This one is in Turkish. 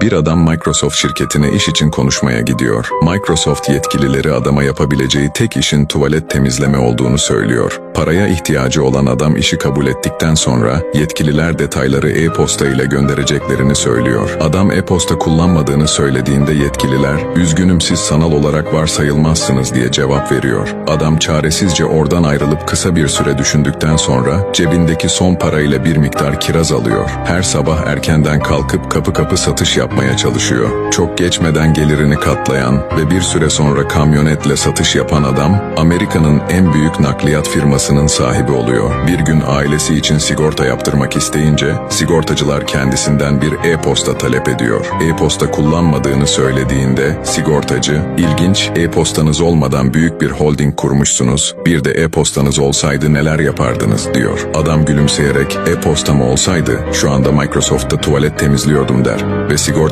Bir adam Microsoft şirketine iş için konuşmaya gidiyor. Microsoft yetkilileri adama yapabileceği tek işin tuvalet temizleme olduğunu söylüyor. Paraya ihtiyacı olan adam işi kabul ettikten sonra yetkililer detayları e-posta ile göndereceklerini söylüyor. Adam e-posta kullanmadığını söylediğinde yetkililer "Üzgünüm siz sanal olarak varsayılmazsınız." diye cevap veriyor. Adam çaresizce oradan ayrılıp kısa bir süre düşündükten sonra cebindeki son parayla bir miktar kiraz alıyor. Her sabah erkenden kalkıp kapı kapı satış yapmaya çalışıyor. Çok geçmeden gelirini katlayan ve bir süre sonra kamyonetle satış yapan adam Amerika'nın en büyük nakliyat firmasının sahibi oluyor. Bir gün ailesi için sigorta yaptırmak isteyince sigortacılar kendisinden bir e-posta talep ediyor. E-posta kullanmadığını söylediğinde sigortacı ilginç e-postanız olmadan büyük bir holding kurmuşsunuz. Bir de e-postanız olsaydı neler yapardınız diyor. Adam gülümseyerek e-postam olsaydı şu anda Microsoft'ta tuvalet temizliyordum der ve sigorta